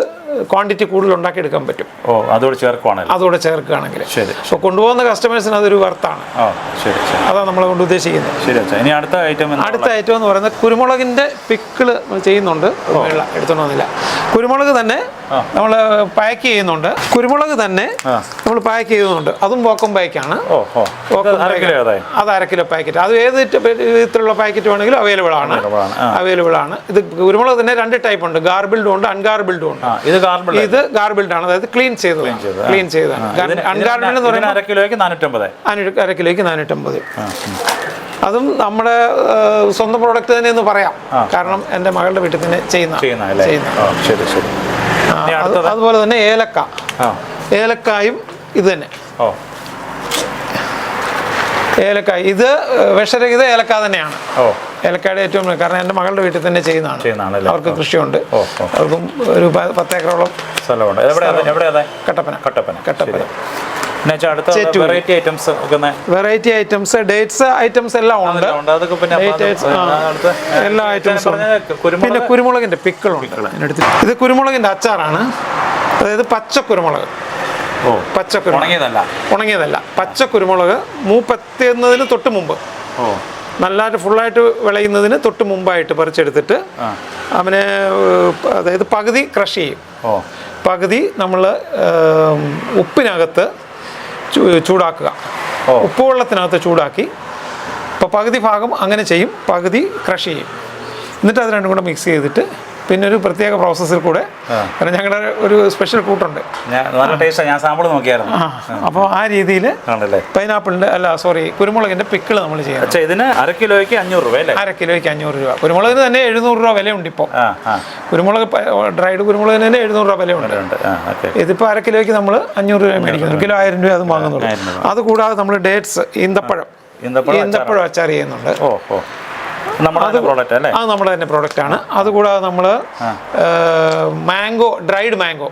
ക്വാണ്ടിറ്റി കൂടുതൽ ഉണ്ടാക്കിയെടുക്കാൻ പറ്റും. ഓ അതോട് ചേർക്കുവാണെങ്കിൽ അതോടെ ചേർക്കുകയാണെങ്കിൽ. ശരി. സോ കൊണ്ടുപോകുന്ന കസ്റ്റമേഴ്സിന് അതൊരു വർത്താണ് ഓ ശരി ശരി. അതാണ് നമ്മളെ കൊണ്ട് ഉദ്ദേശിക്കുന്നത്. ശരി അച്ഛാ. ഇനി അടുത്ത ഐറ്റം അടുത്ത ഐറ്റം എന്ന് പറയുന്നത് കുരുമുളകിന്റെ പിക്കിൾ ചെയ്യുന്നുണ്ട്. വെള്ള എടുത്തോണ്ട് വന്നില്ല. കുരുമുളക് തന്നെ നമ്മൾ പാക്ക് ചെയ്യുന്നുണ്ട്. കുരുമുളക് തന്നെ നമ്മൾ പാക്ക് ചെയ്യുന്നുണ്ട്. അതും വോക്കം പാക്കാണ് അതെ അര കിലോ പാക്കറ്റ് അത് ഏത് വിധത്തിലുള്ള പാക്കറ്റ് വേണമെങ്കിലും അവൈലബിൾ ആണ്. അവൈലബിൾ ആണ് ഇത് കുരുമുളക് തന്നെ രണ്ട് ടൈപ്പ് ഉണ്ട്. ഗാർബിൾഡും ഉണ്ട് അൺഗാർബിൾഡും ഉണ്ട്. ഇത് ഇത് ഗാർബിൾഡ് ആണ്. അതായത് ക്ലീൻ ചെയ്ത്. ക്ലീൻ ചെയ്തതാണ്. അൺഗാർബിൾഡ് എന്ന് പറയുന്നത് അര കിലോയ്ക്ക് നാനൂറ്റമ്പത്. അര- കിലോയ്ക്ക് നാനൂറ്റമ്പത്. അതും നമ്മുടെ സ്വന്തം പ്രോഡക്റ്റ് തന്നെ എന്ന് പറയാം. കാരണം എന്റെ മകളുടെ വീട്ടിൽ തന്നെ ചെയ്യുന്ന ശരി ശരി. അതുപോലെ തന്നെ ഏലക്ക. ഏലക്കായും ഇത് തന്നെ. ഏലക്കായ ഇത് വിഷരഹിത ഏലക്ക തന്നെയാണ്. ഓ. ഏലക്കായുടെ ഏറ്റവും കാരണം എന്റെ മകളുടെ വീട്ടിൽ തന്നെ ചെയ്യുന്നതാണ്? അവർക്ക് കൃഷിയുണ്ട്. അവർക്കും ഒരു പത്തേക്കറോളം സ്ഥലമുണ്ട്. Kattappana. Kattappana. Kattappana. Variety items variety items dates items എല്ലാം ഉണ്ട്. എല്ലാ ഐറ്റംസും പിന്നെ കുരുമുളക് കുരുമുളകിന്റെ പിക്കിളുണ്ട്. ഇത് കുരുമുളകിന്റെ അച്ചാറാണ്. അതായത് പച്ച കുരുമുളക്. പച്ച ഉണങ്ങിയതല്ല. ഉണങ്ങിയതല്ല. പച്ച കുരുമുളക് മൂപ്പത്തുന്നതിന് തൊട്ട് മുമ്പ്. നല്ലതായിട്ട് ഫുള്ളായിട്ട് വിളയുന്നതിന് തൊട്ട് മുമ്പായിട്ട് പറിച്ചെടുത്തിട്ട് അവനെ അതായത് പകുതി ക്രഷ് ചെയ്യും. പകുതി നമ്മൾ ഉപ്പിനകത്ത് ചൂടാക്കുക. ഉപ്പ് വെള്ളത്തിനകത്ത് ചൂടാക്കി. അപ്പോൾ പകുതി ഭാഗം അങ്ങനെ ചെയ്യും പകുതി ക്രഷ് ചെയ്യും. എന്നിട്ട് അത് രണ്ടും കൂടെ മിക്സ് ചെയ്തിട്ട് പിന്നെ ഒരു പ്രത്യേക പ്രോസസ്സിൽ കൂടെ. കാരണം ഞങ്ങളുടെ ഒരു സ്പെഷ്യൽ കൂട്ടുണ്ട്. ഞാൻ നല്ല ഞാൻ സാമ്പിൾ നോക്കിയായിരുന്നു. ആ അപ്പോൾ ആ രീതിയിൽ പൈനാപ്പിളിന്റെ പൈനാപ്പിളിന്റെ അല്ല സോറി കുരുമുളകിന്റെ പിക്കിൾ നമ്മൾ ചെയ്യാം അച്ഛാ ഇതിന് അര കിലോയ്ക്ക് അഞ്ഞൂറ് രൂപ അല്ലേ? അര കിലോയ്ക്ക് അഞ്ഞൂറ് രൂപ. കുരുമുളകിന് തന്നെ എഴുന്നൂറ് രൂപ വിലയുണ്ട് ഇപ്പോൾ കുരുമുളക് ഡ്രൈഡ് കുരുമുളകിന് തന്നെ എഴുന്നൂറ് രൂപ വിലയുണ്ട്. ഇതിപ്പോൾ അര കിലോയ്ക്ക് നമ്മൾ അഞ്ഞൂറ് രൂപ മേടിക്കുന്നു. ഒരു കിലോ ആയിരം രൂപ അത് വാങ്ങുന്നുള്ളൂ. അതുകൂടാതെ നമ്മൾ ഡേറ്റ്സ് ഈന്തപ്പഴം. ഈന്തപ്പഴം അച്ചാർ ചെയ്യുന്നുണ്ട്. ഓ ഓ. നമ്മുടെ പ്രോഡക്റ്റ് അല്ലേ? അത് നമ്മുടെ തന്നെ പ്രോഡക്റ്റ് ആണ്. അതുകൂടാതെ നമ്മൾ മാംഗോ ഡ്രൈഡ് മാംഗോ.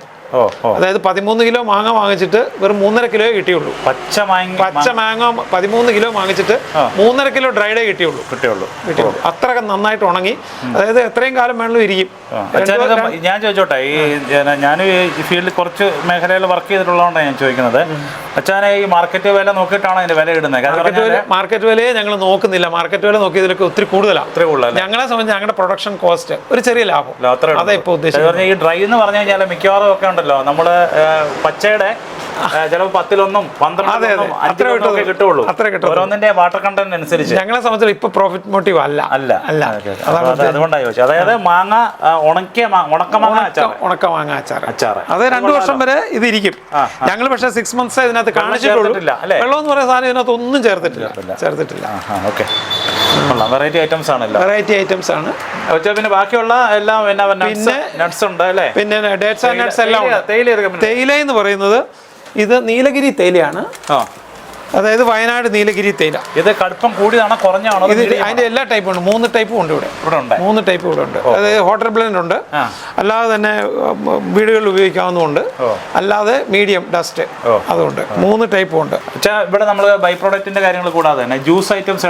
അതായത് പതിമൂന്ന് കിലോ മാങ്ങ വാങ്ങിച്ചിട്ട് വെറും മൂന്നര കിലോ കിട്ടിയുള്ളൂ. പച്ച മാങ്ങ പച്ച മാങ്ങ പതിമൂന്ന് കിലോ വാങ്ങിച്ചിട്ട്. മൂന്നര കിലോ ഡ്രൈഡേ കിട്ടിയുള്ളൂ. കിട്ടിയുള്ളൂ. കിട്ടിയുള്ളൂ. അത്രയൊക്കെ നന്നായിട്ട് ഉണങ്ങി. അതായത് എത്രയും കാലം വേണമെങ്കിലും ഇരിക്കും. ഞാൻ ചോദിച്ചോട്ടെ ഈ ഞാൻ- ഞാനും ഈ ഫീൽഡിൽ കുറച്ച് മേഖലയിൽ വർക്ക് ചെയ്തിട്ടുള്ളതുകൊണ്ടാണ് ഞാൻ ചോദിക്കുന്നത്. അച്ഛനെ ഈ മാർക്കറ്റ് വില നോക്കിയിട്ടാണ് അതിന്റെ വില ഇടുന്നത്? മാർക്കറ്റ് വില വിലയെ ഞങ്ങൾ നോക്കുന്നില്ല. മാർക്കറ്റ് വില നോക്കി ഇതിലൊക്കെ ഒത്തിരി കൂടുതലാണ് അത്രേ കൂടുതലല്ലേ? ഞങ്ങളെ സംബന്ധിച്ച് ഞങ്ങളുടെ പ്രൊഡക്ഷൻ കോസ്റ്റ് ഒരു ചെറിയ ലാഭം. അതെ ഇപ്പൊ ഉദ്ദേശിച്ചത് ഈ ഡ്രൈ എന്ന് പറഞ്ഞു കഴിഞ്ഞാൽ മിക്കവാറും ഒക്കെ ഉണ്ടല്ലോ. നമ്മൾ ഏ, പച്ചയുടെ ചിലപ്പോൾ പത്തിലൊന്നും പന്ത്രണ്ടും കിട്ടുള്ളൂ. അത്ര കിട്ടും ഓരോന്നിന്റെ വാട്ടർ കണ്ടന്റ് അനുസരിച്ച്. ഞങ്ങളെ സംബന്ധിച്ച് ഇപ്പൊ പ്രോഫിറ്റ് മോട്ടീവ് അല്ല. അല്ല. അല്ല. അതുകൊണ്ടാണ് ചോദിച്ചത്. അതായത് മാങ്ങ ഉണക്കിയ ഉണക്ക മാങ്ങ അച്ചാർ ഉണക്ക- മാങ്ങ അച്ചാർ അച്ചാറ്. അത് രണ്ടു വർഷം വരെ ഇത് ഇരിക്കും ഞങ്ങൾ പക്ഷേ സിക്സ് മന്ത്സ് ഇതിനകത്ത് അല്ലേ? വെള്ളം എന്ന് പറയുന്ന സാധനം ഇതിനകത്ത് ഒന്നും ചേർത്തിട്ടില്ല. ചേർത്തിട്ടില്ല. ഓക്കെ. വെറൈറ്റി ഐറ്റംസ് ആണല്ലോ. വെറൈറ്റി ഐറ്റംസ് ആണ്. പിന്നെ ബാക്കിയുള്ള എല്ലാം പിന്നെ- നട്ട്സ് ഉണ്ട് അല്ലേ? പിന്നെ ഡേറ്റ്സ് ആൻഡ് നട്ട്സ് എല്ലാം ഉണ്ട്. തേയില. എന്ന് പറയുന്നത് ഇത് നീലഗിരി തേയിലയാണ്. ആ. അതായത് വയനാട് നീലഗിരി തേയില. ഇത് കടുപ്പം കൂടിയതാണോ കുറഞ്ഞാണോ ഇത് അതിന്റെ എല്ലാ ടൈപ്പും ഉണ്ട്. മൂന്ന് ടൈപ്പും ഉണ്ട് ഇവിടെ. ഇവിടെ ഉണ്ട്. മൂന്ന് ടൈപ്പ് ഇവിടെ ഉണ്ട്. അതായത് ഹോട്ടൽ ബ്ലെൻഡ് ഉണ്ട്. അല്ലാതെ തന്നെ വീടുകളിൽ ഉപയോഗിക്കാവുന്നതുണ്ട്. അല്ലാതെ മീഡിയം ഡസ്റ്റ്. അതുണ്ട്. മൂന്ന് ടൈപ്പും ഉണ്ട്. ഇവിടെ നമ്മൾ ബൈ പ്രോഡക്റ്റിന്റെ കാര്യങ്ങൾ കൂടാതെ തന്നെ juice items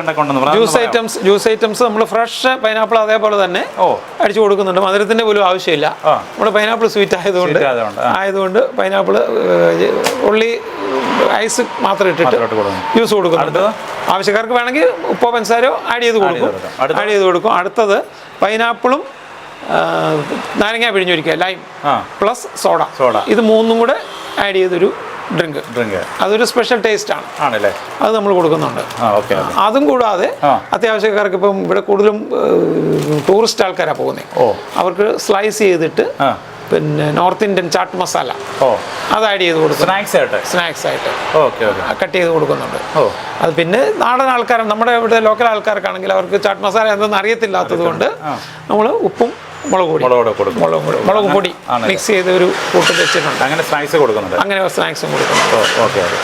juice items juice items നമ്മൾ ഫ്രഷ് പൈനാപ്പിൾ അതേപോലെ തന്നെ ഓ. അടിച്ചു കൊടുക്കുന്നുണ്ട്. മധുരത്തിന്റെ പോലും ആവശ്യമില്ല. നമ്മുടെ പൈനാപ്പിൾ സ്വീറ്റ് ആയതുകൊണ്ട് ആയതുകൊണ്ട്, പൈനാപ്പിൾ ആയതുകൊണ്ട് പൈനാപ്പിൾ ഉള്ളി ഐസ് മാത്രം ഇട്ടിട്ട്. ജ്യൂസ് കൊടുക്കുന്നുണ്ട് ആവശ്യക്കാർക്ക് വേണമെങ്കിൽ ഉപ്പോ പഞ്ചസാരോ ആഡ് ചെയ്ത് കൊടുക്കും. ആഡ് ചെയ്ത് കൊടുക്കും. അടുത്തത് പൈനാപ്പിളും നാരങ്ങ പിഴിഞ്ഞൊരിക്കുക ലൈം പ്ലസ് സോഡ സോഡ. ഇത് മൂന്നും കൂടെ ആഡ് ചെയ്തൊരു ഡ്രിങ്ക് ഡ്രിങ്ക് അതൊരു സ്പെഷ്യൽ ടേസ്റ്റ് ആണ്. ആണല്ലേ? അത് നമ്മൾ കൊടുക്കുന്നുണ്ട്. അതും കൂടാതെ അത്യാവശ്യക്കാർക്ക് ഇപ്പം ഇവിടെ കൂടുതലും ടൂറിസ്റ്റ് ആൾക്കാരാണ് പോകുന്നത് അവർക്ക് സ്ലൈസ് ചെയ്തിട്ട് പിന്നെ നോർത്ത് ഇന്ത്യൻ ചാട്ട് മസാല. ഓ. അത് ആഡ് ചെയ്ത് കൊടുക്കും. സ്നാക്സ് ആയിട്ട്? സ്നാക്സ് ആയിട്ട്. Okay okay. കട്ട് ചെയ്ത് കൊടുക്കുന്നുണ്ട്. ഓ. അത് പിന്നെ നാടൻ ആൾക്കാർ നമ്മുടെ ഇവിടെ ലോക്കൽ ആൾക്കാർക്കാണെങ്കിൽ അവർക്ക് ചാട്ട് മസാല എന്തെന്ന് അറിയത്തില്ലാത്തത് കൊണ്ട് നമ്മൾ ഉപ്പും മുളക് പൊടി. മുളകോടെ കൊടുക്കും. മുളക് പൊടി. മുളക് പൊടി മിക്സ് ചെയ്ത് ഒരു കൂട്ട് വെച്ചിട്ടുണ്ട്. അങ്ങനെ സ്നാക്സ് കൊടുക്കുന്നുണ്ട്. അങ്ങനെ സ്നാക്സും കൊടുക്കുന്നുണ്ട്. Okay okay.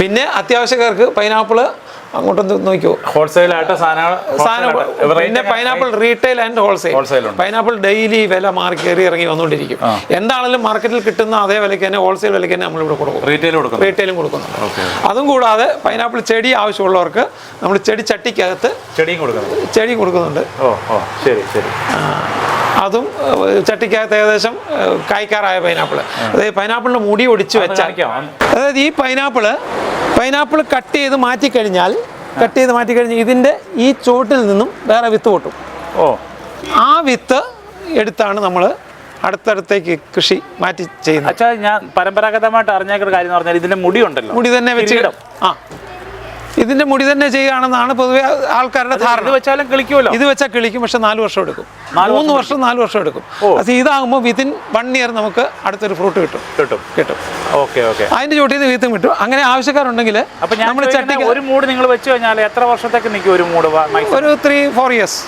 പിന്നെ അത്യാവശ്യക്കാർക്ക് പൈനാപ്പിൾ അങ്ങോട്ടൊന്ന് നോക്കിയോ ഹോൾസെയിൽ ആയിട്ട് സാധനം പിന്നെ pineapple retail and wholesale wholesale pineapple daily വില മാറി കയറി ഇറങ്ങി വന്നുകൊണ്ടിരിക്കും. എന്താണെങ്കിലും മാർക്കറ്റിൽ കിട്ടുന്ന അതേ വിലയ്ക്ക് തന്നെ ഹോൾസെയിൽ വിലയ്ക്ക് തന്നെ നമ്മളിവിടെ കൊടുക്കും. റീറ്റെയിൽ കൊടുക്കും റീറ്റെയിലും കൊടുക്കുന്നുണ്ട്. അതും കൂടാതെ പൈനാപ്പിൾ ചെടി ആവശ്യമുള്ളവർക്ക് നമ്മൾ ചെടി ചട്ടിക്കകത്ത് ചെടിയും കൊടുക്കുന്നുണ്ട്. ചെടിയും കൊടുക്കുന്നുണ്ട്. ഓ ഓ ശരി ശരി. ആ, അതും ചട്ടിക്കകത്ത് ഏകദേശം കായ്ക്കാറായ പൈനാപ്പിൾ അതായത് പൈനാപ്പിളിന്റെ മുടി ഒടിച്ച് വെച്ചാൽ അതായത് ഈ പൈനാപ്പിൾ പൈനാപ്പിൾ കട്ട് ചെയ്ത് മാറ്റിക്കഴിഞ്ഞാൽ കട്ട് ചെയ്ത് മാറ്റിക്കഴിഞ്ഞാൽ ഇതിന്റെ ഈ ചോട്ടിൽ നിന്നും വേറെ വിത്ത് പൊട്ടും. ഓ. ആ വിത്ത് എടുത്താണ് നമ്മൾ അടുത്തടുത്തേക്ക് കൃഷി മാറ്റി ചെയ്യുന്നത്. അച്ഛാ ഞാൻ പരമ്പരാഗതമായിട്ട് അറിഞ്ഞേക്കുന്ന കാര്യം എന്ന് പറഞ്ഞാൽ ഇതിന്റെ മുടി ഉണ്ടല്ലോ. മുടി തന്നെ വെച്ച് ആ. ഇതിന്റെ മുടി തന്നെ ചെയ്യുകയാണെന്നാണ് പൊതുവെ ആൾക്കാരുടെ ധാരണ. വെച്ചാലും കളിക്കുമല്ലോ. ഇത് വെച്ചാൽ കിളിക്കും പക്ഷെ നാല് വർഷം എടുക്കും. മൂന്ന് വർഷം നാല് വർഷം എടുക്കും. അത് ഇതാകുമ്പോൾ വിതിൻ വൺ ഇയർ നമുക്ക് അടുത്തൊരു ഫ്രൂട്ട് കിട്ടും. കിട്ടും. കിട്ടും. Okay okay. അതിന്റെ ചൂട്ടിൽ നിന്ന് വീത്തും കിട്ടും. അങ്ങനെ ആവശ്യക്കാരുണ്ടെങ്കിൽ അപ്പൊ നമ്മൾ ചട്ടി ഒരു മൂട് നിങ്ങൾ വെച്ച് കഴിഞ്ഞാൽ എത്ര വർഷത്തേക്ക് നിൽക്കും ഒരു മൂട്? ഒരു three four years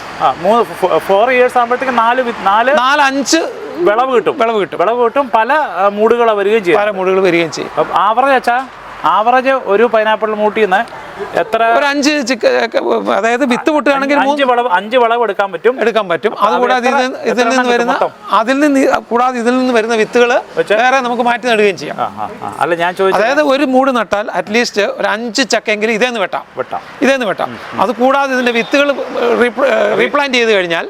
four years ആകുമ്പോഴത്തേക്ക് നാല് നാല് നാല് അഞ്ച് വിളവ് കിട്ടും. വിളവ് കിട്ടും. വിളവ് കിട്ടും. പല മൂടുകൾ വരികയും ചെയ്യും. പല മൂടുകൾ വരികയും ചെയ്യും. ആവറേജ് അച്ഛാ ആവറേജ് ഒരു പൈനാപ്പിൾ മൂട്ടിന്ന് എത്ര ഒരു അഞ്ച് ചിക്ക അതായത് വിത്ത് പൊട്ടുകയാണെങ്കിൽ അഞ്ച് വളവ് അഞ്ച് വളവ് എടുക്കാൻ പറ്റും. എടുക്കാൻ പറ്റും. അതുകൂടാതെ കൂടാതെ ഇതിൽ നിന്ന് വരുന്ന അതിൽ നിന്ന് കൂടാതെ ഇതിൽ നിന്ന് വരുന്ന വിത്തുകൾ വേറെ നമുക്ക് മാറ്റി നടുകയും ചെയ്യാം. അല്ല ഞാൻ ചോദിച്ചു അതായത് ഒരു മൂട് നട്ടാൽ അറ്റ്ലീസ്റ്റ് ഒരു അഞ്ച് ചക്കെങ്കിലും ഇതേന്ന് വെട്ടാം. വെട്ടാം. ഇതേന്ന് വെട്ടാം. അത് കൂടാതെ ഇതിന്റെ വിത്തുകൾ റീപ്ലാന്റ് ചെയ്ത് കഴിഞ്ഞാൽ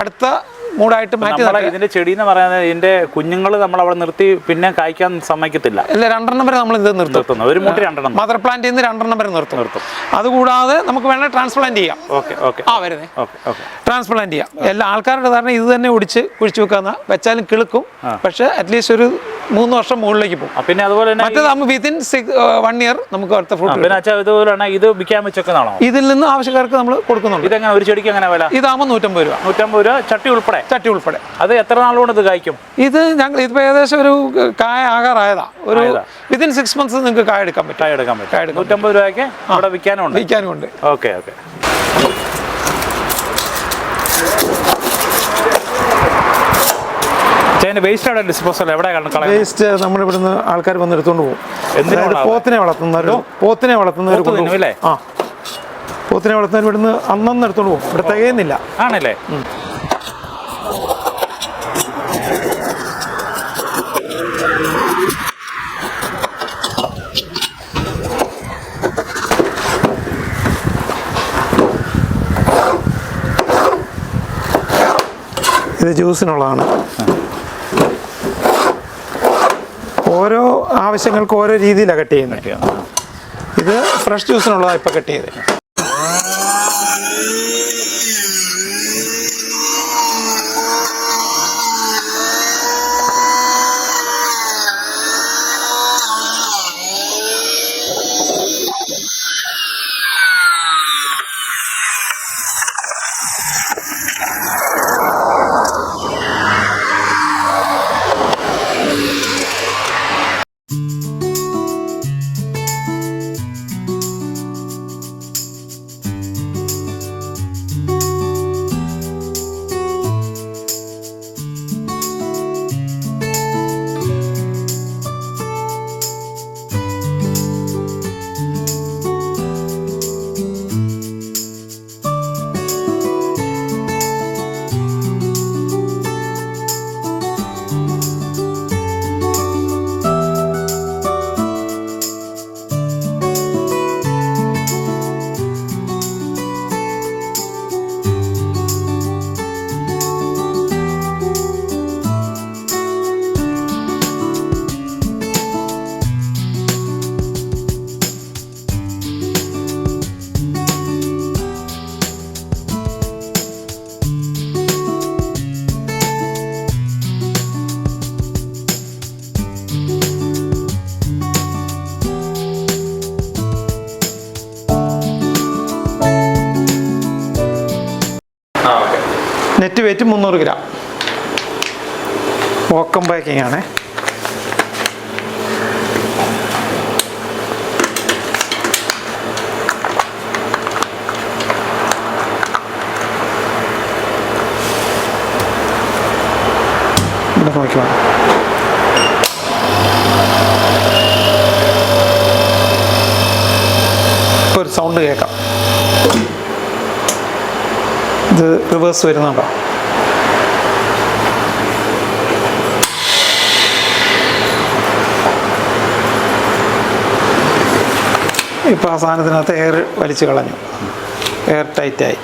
അടുത്ത മൂടായിട്ട് മാറ്റി ഇതിന്റെ ചെടി എന്ന് പറയുന്നത് ഇതിന്റെ കുഞ്ഞുങ്ങൾ നമ്മൾ അവിടെ നിർത്തി പിന്നെ കായ്ക്കാൻ സമ്മതിക്കത്തില്ല. അല്ല രണ്ടെണ്ണം വരെ നമ്മൾ ഇത് നിർത്തും ഒരു മൂട്ടി രണ്ടെണ്ണം മദർ പ്ലാന്റിൽ നിന്ന് രണ്ടെണ്ണം വരെ നിർത്തും. നിർത്തും. അതുകൂടാതെ നമുക്ക് വേണേൽ ട്രാൻസ്പ്ലാന്റ് ചെയ്യാം. Okay okay. ആ വരുന്നേ. Okay okay. ട്രാൻസ്പ്ലാന്റ് ചെയ്യാം. എല്ലാ ആൾക്കാരുടെ ധാരണ ഇത് തന്നെ ഒടിച്ച് കുഴിച്ചു വെക്കാന്ന. വെച്ചാലും കിളുക്കും. പക്ഷെ അറ്റ്ലീസ്റ്റ് ഒരു മൂന്ന് വർഷം മുകളിലേക്ക് പോകും. പിന്നെ അതുപോലെ തന്നെ മറ്റേതാകുമ്പോൾ വിത്തിൻ സിക്സ് വൺ ഇയർ നമുക്ക് അടുത്ത ഫ്രൂട്ട് പിന്നെ ഇതുപോലെയാണ് ഇത് വിൽക്കാൻ വെച്ചേക്കുന്നതാണോ? ഇതിൽ നിന്ന് ആവശ്യക്കാർക്ക് നമ്മൾ കൊടുക്കുന്നുണ്ട്. ഇതെങ്ങനെ ഒരു ചെടിക്ക് എങ്ങനെ വില? ഇതാകുമ്പോൾ നൂറ്റമ്പത് രൂപ. നൂറ്റമ്പത് രൂപ ചട്ടി ഉൾപ്പെടെ? ചട്ടി ഉൾപ്പെടെ. അത് എത്ര നാളുകൊണ്ട് ഇത് കായ്ക്കും? ഇത് ഞങ്ങൾ ഇതിപ്പോൾ ഏകദേശം ഒരു കായ ആകാറായതാ. ഒരു വിതിൻ സിക്സ് മന്ത്സ് നിങ്ങൾക്ക് കായ എടുക്കാൻ പറ്റും. കായ എടുക്കാൻ പറ്റും. നൂറ്റമ്പത് രൂപയ്ക്ക് അവിടെ വിൽക്കാനും ഉണ്ട് വിൽക്കാനും ഉണ്ട് ഓക്കെ. ഓക്കെ വേസ്റ്റ് അവിടെ ഡിസ്പോസൽ എവിടെ വേസ്റ്റ് നമ്മൾ ഇവിടുന്ന് ആൾക്കാർ വന്ന് എടുത്തോണ്ട് പോകും. എന്തിനാ പോത്തിനെ വളർത്തുന്നവരോ പോത്തിനെ വളർത്തുന്നവർ പോത്ത് ആ. പോത്തിനെ വളർത്തുന്നവർ ഇവിടുന്ന് അന്നന്ന് എടുത്തുകൊണ്ട് പോകും. ഇവിടെ തികയുന്നില്ല. ആണല്ലേ? ഇത് ജ്യൂസിനുള്ളതാണ്. ഓരോ ആവശ്യങ്ങൾക്ക് ഓരോ രീതിയിലാണ് കട്ട് ചെയ്യുന്നത്. ഇത് ഫ്രഷ് ജ്യൂസിനുള്ളതാണ് ഇപ്പോൾ കട്ട് ചെയ്തത് പാക്കിംഗ് ആണ് ഇവിടെ ഒരു സൗണ്ട് കേൾക്കാം. ഇത് റിവേഴ്സ് വരുന്നുണ്ടോ? ഇപ്പോൾ ആ സാധനത്തിനകത്ത് എയർ വലിച്ചു കളഞ്ഞു. എയർ ടൈറ്റായി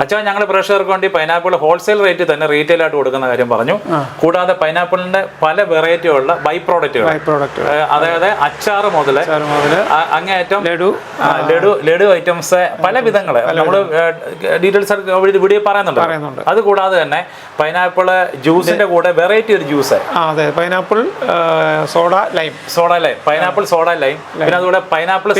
അച്ഛാ ഞങ്ങൾ പ്രേക്ഷകർക്ക് വേണ്ടി പൈനാപ്പിൾ ഹോൾസെയിൽ റേറ്റ് തന്നെ റീറ്റെയിൽ ആയിട്ട് കൊടുക്കുന്ന കാര്യം പറഞ്ഞു. കൂടാതെ പൈനാപ്പിളിന്റെ പല വെറൈറ്റി ഉള്ള ബൈ പ്രോഡക്റ്റുകൾ അതായത് അച്ചാർ മുതൽ അങ്ങേയറ്റം ലഡു ലഡു ലഡു ഐറ്റംസ് പല വിധങ്ങൾ. നമ്മൾ ഡീറ്റെയിൽസ് വീഡിയോ പറയുന്നുണ്ട് പറയുന്നുണ്ട്. അത് കൂടാതെ തന്നെ പൈനാപ്പിൾ ജ്യൂസിന്റെ കൂടെ വെറൈറ്റി ഒരു ജ്യൂസ് അതെ. Pineapple soda lime soda lime pineapple soda lime പിന്നെ അതുകൂടെ പൈനാപ്പിൾ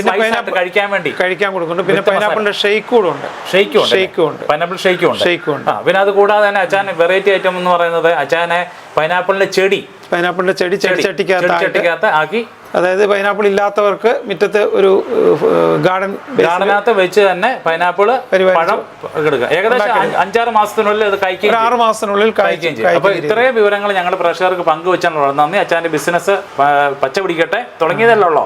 കഴിക്കാൻ വേണ്ടി. കഴിക്കാൻ കൊടുക്കുന്നുണ്ട്. പിന്നെ. പൈനാപ്പിളിന്റെ ഷെയ്ക്ക് കൂടെ ഉണ്ട്. ഷെയ്ക്കും ഷെയ്ക്കും ഉണ്ട്. പൈനാപ്പിൾ ഷേക്കും ഉണ്ട്. ഷേക്കും ഉണ്ട് ആ പിന്നെ അത് കൂടാതെ തന്നെ അച്ചാൻ വെറൈറ്റി ഐറ്റം എന്ന് പറയുന്നത് അച്ചാനെ പൈനാപ്പിളിന്റെ ചെടി. പൈനാപ്പിളിന്റെ ചെടി ചെടി ചട്ടിക്കകത്ത് ആക്കി അതായത് പൈനാപ്പിൾ ഇല്ലാത്തവർക്ക് മുറ്റത്ത് ഒരു ഗാർഡൻ ഗാർഡനകത്ത് വെച്ച് തന്നെ പൈനാപ്പിൾ പഴം എടുക്കുക. ഏകദേശം അഞ്ചാറ് മാസത്തിനുള്ളിൽ അത് കഴിക്കും ആറ് മാസത്തിനുള്ളിൽ കഴിക്കുകയും ചെയ്യും. അപ്പൊ ഇത്രയും വിവരങ്ങൾ ഞങ്ങൾ പ്രേക്ഷകർക്ക് പങ്കുവെച്ചാണ് നന്ദി. അച്ഛന്റെ ബിസിനസ് പച്ച പിടിക്കട്ടെ. തുടങ്ങിയതല്ലോ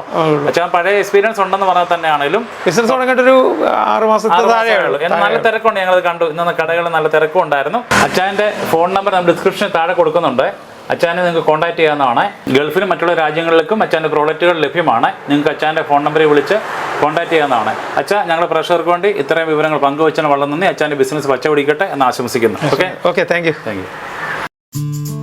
അച്ഛൻ പഴയ എക്സ്പീരിയൻസ് ഉണ്ടെന്ന് പറഞ്ഞാൽ തന്നെയാണെങ്കിലും ബിസിനസ് തുടങ്ങിയിട്ട് ഒരു ആറ് മാസത്തെ നല്ല തിരക്കുണ്ട്. ഞങ്ങൾ കണ്ടു. ഇന്ന് കടകളിൽ നല്ല തിരക്കും ഉണ്ടായിരുന്നു അച്ഛന്റെ ഫോൺ നമ്പർ നമ്മൾ ഡിസ്ക്രിപ്ഷനിൽ താഴെ കൊടുക്കുന്നുണ്ട്. അച്ഛനെ നിങ്ങൾക്ക് കോൺടാക്ട് ചെയ്യാവുന്നതാണ്. ഗൾഫിലും മറ്റുള്ള രാജ്യങ്ങളിലേക്കും അച്ചാന്റെ പ്രോഡക്റ്റുകൾ ലഭ്യമാണ്. നിങ്ങൾക്ക് അച്ചാന്റെ ഫോൺ നമ്പറിൽ വിളിച്ച് കോൺടാക്ട് ചെയ്യാവുന്നതാണ്. അച്ഛാ ഞങ്ങളുടെ പ്രേക്ഷകർക്ക് വേണ്ടി ഇത്രയും വിവരങ്ങൾ പങ്കുവച്ചതിന് വളരെ നന്ദി. അച്ചാന്റെ ബിസിനസ് പച്ച പിടിക്കട്ടെ എന്ന് ആശംസിക്കുന്നു. Okay okay thank you thank you